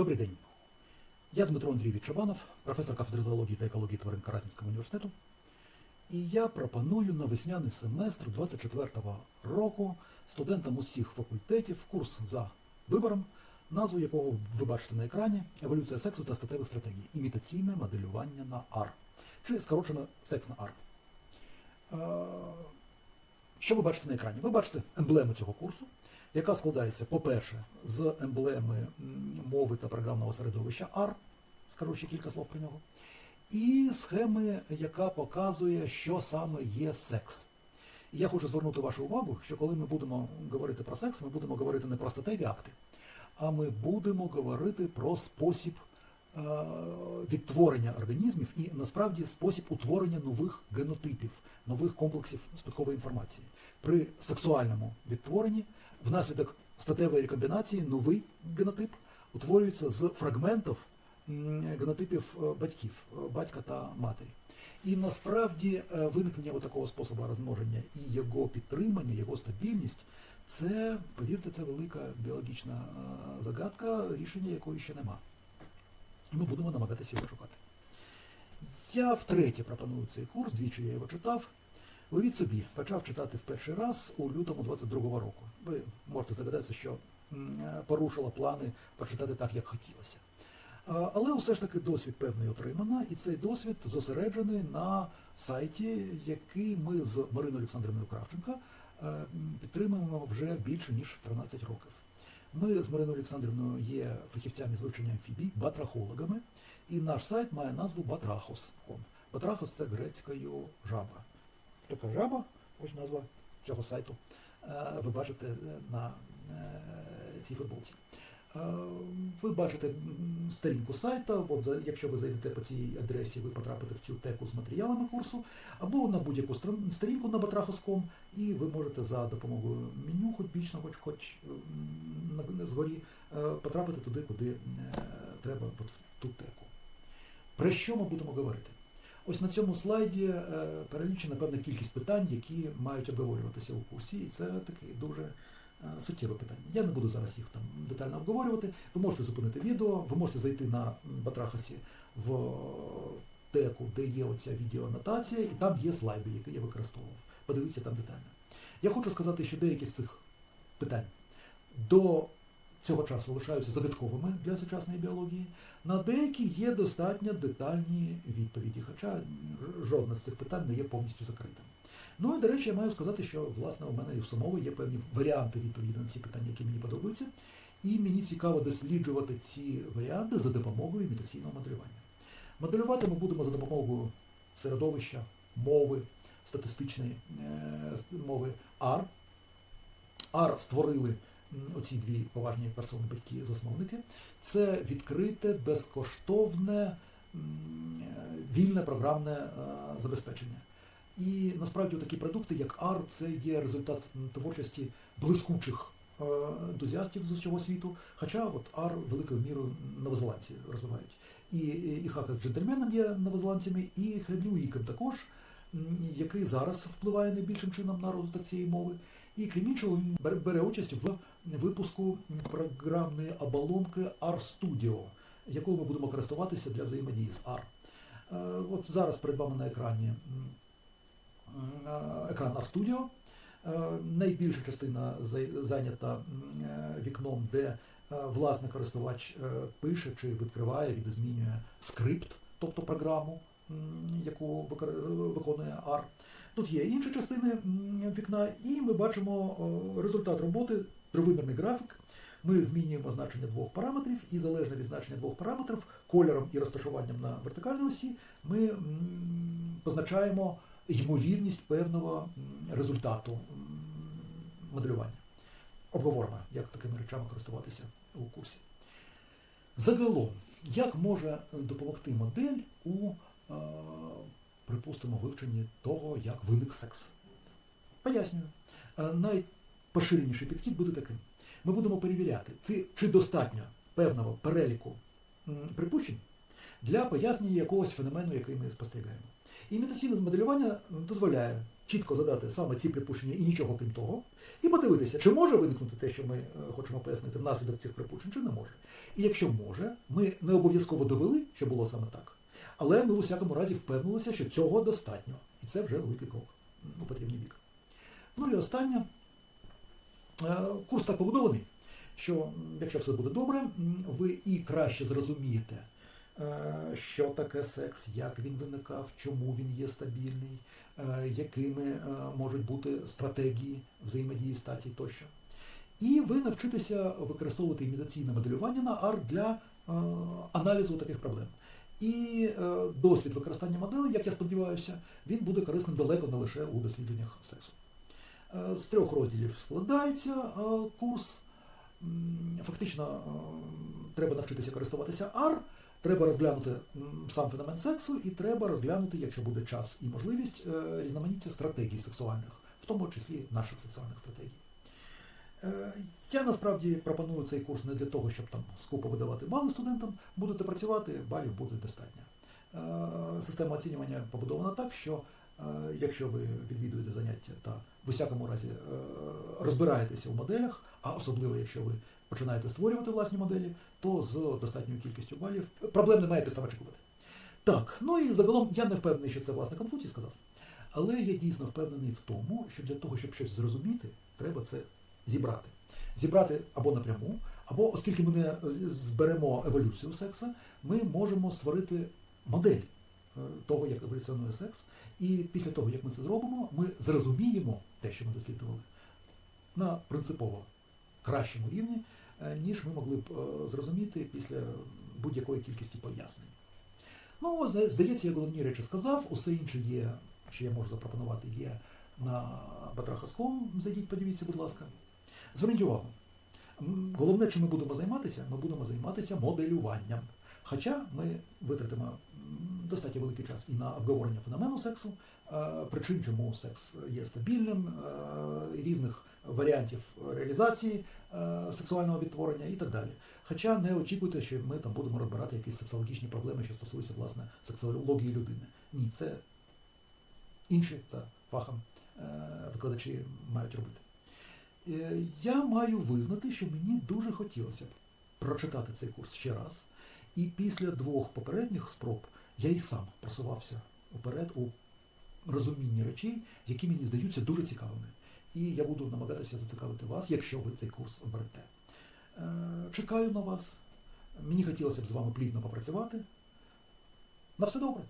Добрий день. Я Дмитро Андрійович Чабанов, професор кафедри зоології та екології тварин Каразінського університету. І я пропоную на весняний семестр 24-го року студентам усіх факультетів курс за вибором, назву якого ви бачите на екрані Еволюція сексу та статевих стратегій. Імітаційне моделювання на R. Чи скорочено секс на R. Е, Що ви бачите на екрані? Ви бачите емблему цього курсу, яка складається, по-перше, з емблеми мови та програмного середовища R, скажу ще кілька слов про нього, і схеми, яка показує, що саме є секс. І я хочу звернути вашу увагу, що коли ми будемо говорити про секс, ми будемо говорити не про статеві акти, а ми будемо говорити про спосіб е, відтворення організмів і насправді спосіб утворення нових генотипів, нових комплексів спадкової інформації. При сексуальному відтворенні внаслідок статевої рекомбінації новий генотип утворюється з фрагментів генотипів е, батьків, е, батька та матері. І насправді е, виникнення такого способу розмноження і його підтримання, його стабільність це, повірте, це велика біологічна загадка, рішення якої ще нема. І ми будемо намагатися його шукати. Я втретє пропоную цей курс, двічі я його читав. Уявіть собі, почав читати в перший раз у лютому 22-го року. Ви можете здогадатися, що е, порушила плани прочитати так, як хотілося. Але все ж таки досвід певний отримано, і цей досвід зосереджений на сайті, який ми з Мариною Олександрівною Кравченко е, підтримуємо вже більше ніж 13 років. Ми з Мариною Олександрівною є фахівцями з вивчення амфібій, батрахологами, і наш сайт має назву Batrachos.com. Батрахос це грецькою жаба. Така жаба, ось назва цього сайту. Е, Ви бачите е, на е, цій футболці. Ви бачите сторінку сайта, от якщо ви зайдете по цій адресі, ви потрапите в цю теку з матеріалами курсу, або на будь-яку сторінку на batrachos.com, і ви можете за допомогою меню, хоч бічно, хоч, хоч згорі, потрапити туди, куди треба, в ту теку. Про що ми будемо говорити? Ось на цьому слайді е, перелічена певна кількість питань, які мають обговорюватися у курсі, і це таке дуже е, суттєве питання. Я не буду зараз їх там детально обговорювати. Ви можете зупинити відео, ви можете зайти на Батрахасі в теку, де є оця відеоанотація, і там є слайди, які я використовував. Подивіться там детально. Я хочу сказати, що деякі з цих питань до цього часу лишаються загадковими для сучасної біології. На деякі є достатньо детальні відповіді, хоча жодне з цих питань не є повністю закритим. Ну і до речі, я маю сказати, що власне у мене і в самого є певні варіанти відповіді на ці питання, які мені подобаються. І мені цікаво досліджувати ці варіанти за допомогою імітаційного моделювання. Моделювати ми будемо за допомогою середовища, мови, статистичної е, мови R. R створили оці дві поважні персони, батьки, засновники. Це відкрите, безкоштовне, е, вільне програмне е, забезпечення. І насправді такі продукти, як R, це є результат творчості блискучих е, ентузіастів з усього світу. Хоча от R великою мірою новозеландці розвивають. І, і Хака з джентльменом є новозеландцями, і Хедлюїком також, який зараз впливає найбільшим чином на розвиток цієї мови. І крім іншого, бере, участь в випуску програмної оболонки RStudio, якою ми будемо користуватися для взаємодії з R. Е, От зараз перед вами на екрані е, екран RStudio. Е, Найбільша частина зайнята вікном, де власне користувач пише чи відкриває, відозмінює скрипт, тобто програму, яку виконує R. Тут є інші частини вікна, і ми бачимо результат роботи, тривимірний графік. Ми змінюємо значення двох параметрів, і залежно від значення двох параметрів, кольором і розташуванням на вертикальній осі, ми позначаємо ймовірність певного результату моделювання. Обговоримо, як такими речами користуватися у курсі. Загалом, як може допомогти модель у, припустимо, вивченні того, як виник секс? Пояснюю. Е, Найпоширеніший підхід буде таким. Ми будемо перевіряти, чи, достатньо певного переліку припущень для пояснення якогось феномену, який ми спостерігаємо. Імітаційне моделювання дозволяє чітко задати саме ці припущення і нічого крім того, і подивитися, чи може виникнути те, що ми е, хочемо пояснити внаслідок цих припущень, чи не може. І якщо може, ми не обов'язково довели, що було саме так, але ми в усякому разі впевнилися, що цього достатньо. І це вже великий крок у потрібний бік. Ну і останнє. Е, Курс так побудований, що якщо все буде добре, ви і краще зрозумієте, е, що таке секс, як він виникав, чому він є стабільний, е, якими можуть бути стратегії взаємодії статі тощо. І ви навчитеся використовувати імітаційне моделювання на арт для аналізу таких проблем. І е, досвід використання моделей, як я сподіваюся, він буде корисним далеко не лише у дослідженнях сексу. Е, З трьох розділів складається е, курс. Фактично треба навчитися користуватися R, треба розглянути сам феномен сексу, і треба розглянути, якщо буде час і можливість, різноманіття стратегій сексуальних, в тому числі наших сексуальних стратегій. Е, Я насправді пропоную цей курс не для того, щоб там скупо видавати бали студентам. Будете працювати, балів буде достатньо. Е, Система оцінювання побудована так, що е, якщо ви відвідуєте заняття та в усякому разі розбираєтеся у моделях, а особливо якщо ви починаєте створювати власні моделі, то з достатньою кількістю балів проблем немає підстав очікувати. Так, ну і загалом я не впевнений, що це власне Конфуцій сказав. Але я дійсно впевнений в тому, що для того, щоб щось зрозуміти, треба це зібрати. Зібрати або напряму, або оскільки ми не зберемо еволюцію секса, ми можемо створити модель е, того, як еволюціонує секс. І після того, як ми це зробимо, ми зрозуміємо те, що ми досліджували, на принципово кращому рівні, е, ніж ми могли б е, зрозуміти після будь-якої кількості пояснень. Ну, здається, я головні речі сказав, усе інше є, що я можу запропонувати, є на Батрахаском. Зайдіть, подивіться, будь ласка. Зверніть увагу. Головне, чим ми будемо займатися, ми будемо займатися моделюванням. Хоча ми витратимо достатньо великий час і на обговорення феномену сексу, е, причин, чому секс є стабільним, е, різних варіантів реалізації е, сексуального відтворення і так далі. Хоча не очікуйте, що ми там будемо розбирати якісь сексологічні проблеми, що стосуються власне сексології людини. Ні, це інші за фахом викладачі мають робити. Е, Я маю визнати, що мені дуже хотілося б прочитати цей курс ще раз. І після двох попередніх спроб я і сам просувався уперед у розумінні речей, які мені здаються дуже цікавими. І я буду намагатися зацікавити вас, якщо ви цей курс оберете. Е, Чекаю на вас. Мені хотілося б з вами плідно попрацювати. На все добре.